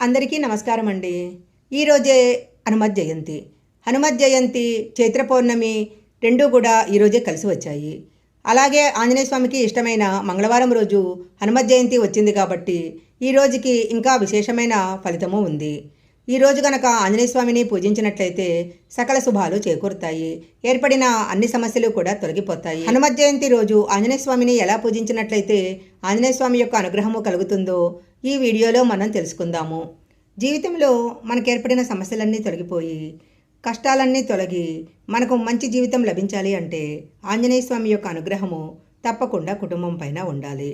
అందరికీ నమస్కారం అండి ఈరోజే హనుమత్ జయంతి. హనుమత్ జయంతి చైత్ర పౌర్ణమి రెండూ కూడా ఈరోజే కలిసి వచ్చాయి. అలాగే ఆంజనేయ స్వామికి ఇష్టమైన మంగళవారం రోజు హనుమత్ జయంతి వచ్చింది కాబట్టి ఈ రోజుకి ఇంకా విశేషమైన ఫలితము ఉంది. ఈ రోజు గనక ఆంజనేయ స్వామిని పూజించినట్లయితే సకల శుభాలు చేకూరుతాయి. ఏర్పడిన అన్ని సమస్యలు కూడా తొలగిపోతాయి. హనుమత్ జయంతి రోజు ఆంజనేయ స్వామిని ఎలా పూజించినట్లయితే ఆంజనేయ స్వామి యొక్క అనుగ్రహము కలుగుతుందో ఈ వీడియోలో మనం తెలుసుకుందాము. జీవితంలో మనకు ఏర్పడిన సమస్యలన్నీ తొలగిపోయి కష్టాలన్నీ తొలగి మనకు మంచి జీవితం లభించాలి అంటే ఆంజనేయ స్వామి యొక్క అనుగ్రహము తప్పకుండా కుటుంబం పైన ఉండాలి.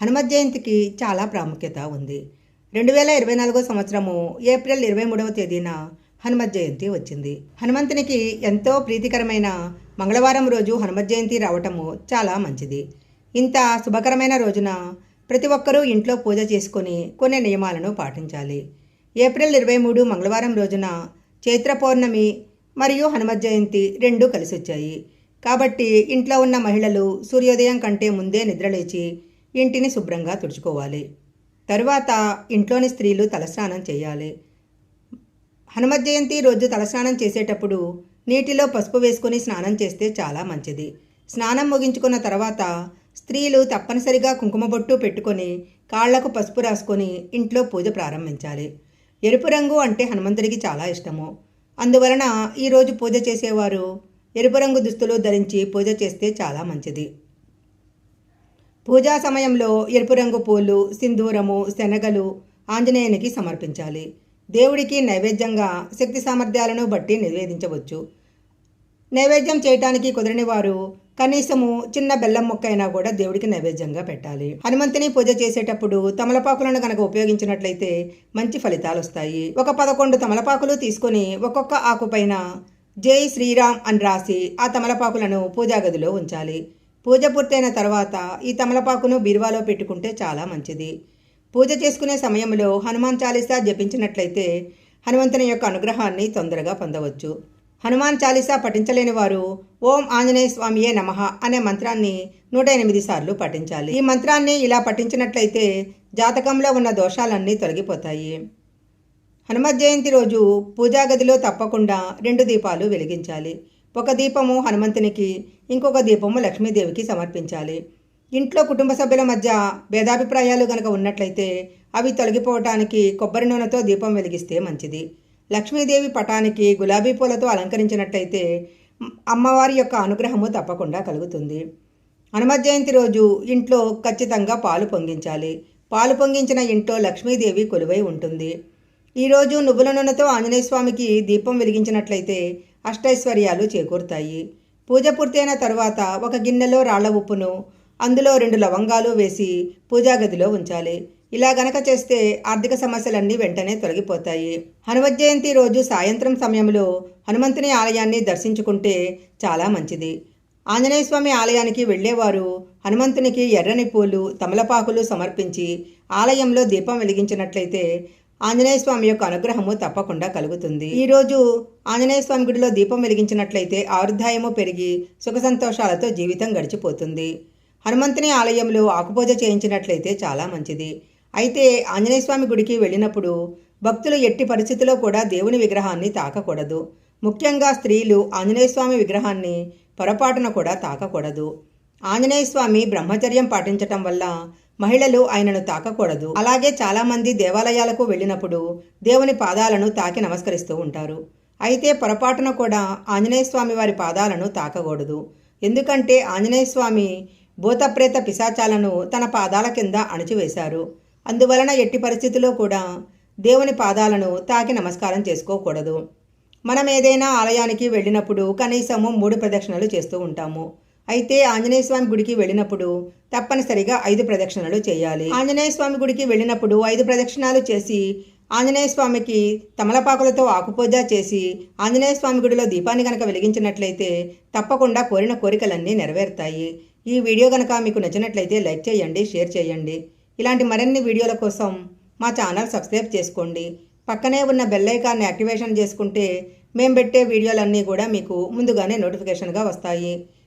హనుమత్ జయంతికి చాలా ప్రాముఖ్యత ఉంది. రెండు వేల ఇరవై నాలుగో సంవత్సరము ఏప్రిల్ ఇరవై మూడవ తేదీన హనుమత్ జయంతి వచ్చింది. హనుమంతునికి ఎంతో ప్రీతికరమైన మంగళవారం రోజు హనుమత్ జయంతి రావటము చాలా మంచిది. ఇంత శుభకరమైన రోజున ప్రతి ఒక్కరూ ఇంట్లో పూజ చేసుకొని కొన్ని నియమాలను పాటించాలి. ఏప్రిల్ ఇరవై మూడు మంగళవారం రోజున చైత్ర పౌర్ణమి మరియు హనుమత్ జయంతి రెండూ కలిసి వచ్చాయి కాబట్టి ఇంట్లో ఉన్న మహిళలు సూర్యోదయం కంటే ముందే నిద్రలేచి ఇంటిని శుభ్రంగా తుడుచుకోవాలి. తరువాత ఇంట్లోని స్త్రీలు తలస్నానం చేయాలి. హనుమత్ జయంతి రోజు తలస్నానం చేసేటప్పుడు నీటిలో పసుపు వేసుకొని స్నానం చేస్తే చాలా మంచిది. స్నానం ముగించుకున్న తర్వాత స్త్రీలు తప్పనిసరిగా కుంకుమ బొట్టు పెట్టుకొని కాళ్ళకు పసుపు రాసుకొని ఇంట్లో పూజ ప్రారంభించాలి. ఎరుపు రంగు అంటే హనుమంతుడికి చాలా ఇష్టము. అందువలన ఈరోజు పూజ చేసేవారు ఎరుపు రంగు దుస్తులు ధరించి పూజ చేస్తే చాలా మంచిది. పూజా సమయంలో ఎరుపు రంగు పూలు సింధూరము శనగలు ఆంజనేయునికి సమర్పించాలి. దేవుడికి నైవేద్యంగా శక్తి సామర్థ్యాలను బట్టి నివేదించవచ్చు. నైవేద్యం చేయటానికి కుదరని వారు కనీసము చిన్న బెల్లం ముక్క అయినా కూడా దేవుడికి నైవేద్యంగా పెట్టాలి. హనుమంతుని పూజ చేసేటప్పుడు తమలపాకులను కనుక ఉపయోగించినట్లయితే మంచి ఫలితాలు వస్తాయి. ఒక పదకొండు తమలపాకులు తీసుకొని ఒక్కొక్క ఆకుపైన జై శ్రీరామ్ అని రాసి ఆ తమలపాకులను పూజా గదిలో ఉంచాలి. పూజ పూర్తయిన తర్వాత ఈ తమలపాకును బీరువాలో పెట్టుకుంటే చాలా మంచిది. పూజ చేసుకునే సమయంలో హనుమాన్ చాలీసా జపించినట్లయితే హనుమంతుని యొక్క అనుగ్రహాన్ని తొందరగా పొందవచ్చు. హనుమాన్ చాలీసా పఠించలేని వారు ఓం ఆంజనేయ స్వామియే నమః అనే మంత్రాన్ని నూట ఎనిమిది సార్లు పఠించాలి. ఈ మంత్రాన్ని ఇలా పఠించినట్లయితే జాతకంలో ఉన్న దోషాలన్నీ తొలగిపోతాయి. హనుమత్ జయంతి రోజు పూజా గదిలో తప్పకుండా రెండు దీపాలు వెలిగించాలి. ఒక దీపము హనుమంతునికి ఇంకొక దీపము లక్ష్మీదేవికి సమర్పించాలి. ఇంట్లో కుటుంబ సభ్యుల మధ్య భేదాభిప్రాయాలు గనక ఉన్నట్లయితే అవి తొలగిపోవటానికి కొబ్బరి నూనెతో దీపం వెలిగిస్తే మంచిది. లక్ష్మీదేవి పటానికి గులాబీ పూలతో అలంకరించినట్లయితే అమ్మవారి యొక్క అనుగ్రహము తప్పకుండా కలుగుతుంది. హనుమత్ జయంతి రోజు ఇంట్లో ఖచ్చితంగా పాలు పొంగించాలి. పాలు పొంగించిన ఇంట్లో లక్ష్మీదేవి కొలువై ఉంటుంది. ఈరోజు నువ్వుల నూనెతో ఆంజనేయ స్వామికి దీపం వెలిగించినట్లయితే అష్టైశ్వర్యాలు చేకూరుతాయి. పూజ పూర్తయిన తర్వాత ఒక గిన్నెలో రాళ్ళ ఉప్పును అందులో రెండు లవంగాలు వేసి పూజా గదిలో ఉంచాలి. ఇలా గనక చేస్తే ఆర్థిక సమస్యలన్నీ వెంటనే తొలగిపోతాయి. హనుమత్ జయంతి రోజు సాయంత్రం సమయంలో హనుమంతుని ఆలయాన్ని దర్శించుకుంటే చాలా మంచిది. ఆంజనేయ స్వామి ఆలయానికి వెళ్ళేవారు హనుమంతునికి ఎర్రని పూలు తమలపాకులు సమర్పించి ఆలయంలో దీపం వెలిగించినట్లయితే ఆంజనేయ స్వామి యొక్క అనుగ్రహము తప్పకుండా కలుగుతుంది. ఈ రోజు ఆంజనేయ స్వామి గుడిలో దీపం వెలిగించినట్లయితే ఆరుద్ధాయము పెరిగి సుఖ సంతోషాలతో జీవితం గడిచిపోతుంది. హనుమంతుని ఆలయంలో ఆకుపూజ చేయించినట్లయితే చాలా మంచిది. అయితే ఆంజనేయ స్వామి గుడికి వెళ్ళినప్పుడు భక్తులు ఎట్టి పరిస్థితిలో కూడా దేవుని విగ్రహాన్ని తాకకూడదు. ముఖ్యంగా స్త్రీలు ఆంజనేయ స్వామి విగ్రహాన్ని పొరపాటున కూడా తాకకూడదు. ఆంజనేయ స్వామి బ్రహ్మచర్యం పాటించటం వల్ల మహిళలు ఆయనను తాకకూడదు. అలాగే చాలామంది దేవాలయాలకు వెళ్ళినప్పుడు దేవుని పాదాలను తాకి నమస్కరిస్తూ ఉంటారు. అయితే పొరపాటున కూడా ఆంజనేయ స్వామి వారి పాదాలను తాకకూడదు. ఎందుకంటే ఆంజనేయ స్వామి భూతప్రేత పిశాచాలను తన పాదాల కింద అణచివేశారు. అందువలన ఎట్టి పరిస్థితిలో కూడా దేవుని పాదాలను తాకి నమస్కారం చేసుకోకూడదు. మనం ఏదైనా ఆలయానికి వెళ్ళినప్పుడు కనీసము మూడు ప్రదక్షిణలు చేస్తూ ఉంటాము. అయితే ఆంజనేయ స్వామి గుడికి వెళ్ళినప్పుడు తప్పనిసరిగా ఐదు ప్రదక్షిణలు చేయాలి. ఆంజనేయ స్వామి గుడికి వెళ్ళినప్పుడు ఐదు ప్రదక్షిణాలు చేసి ఆంజనేయ స్వామికి తమలపాకులతో ఆకుపూజ చేసి ఆంజనేయ స్వామి గుడిలో దీపాన్ని కనుక వెలిగించినట్లయితే తప్పకుండా కోరిన కోరికలన్నీ నెరవేరుతాయి. ఈ వీడియో కనుక మీకు నచ్చినట్లయితే లైక్ చేయండి షేర్ చేయండి. ఇలాంటి మరిన్ని వీడియోల కోసం మా ఛానల్ సబ్స్క్రైబ్ చేసుకోండి. పక్కనే ఉన్న బెల్ ఐకాన్ని యాక్టివేషన్ చేసుకుంటే మేము పెట్టే వీడియోలన్నీ కూడా మీకు ముందుగానే నోటిఫికేషన్గా వస్తాయి.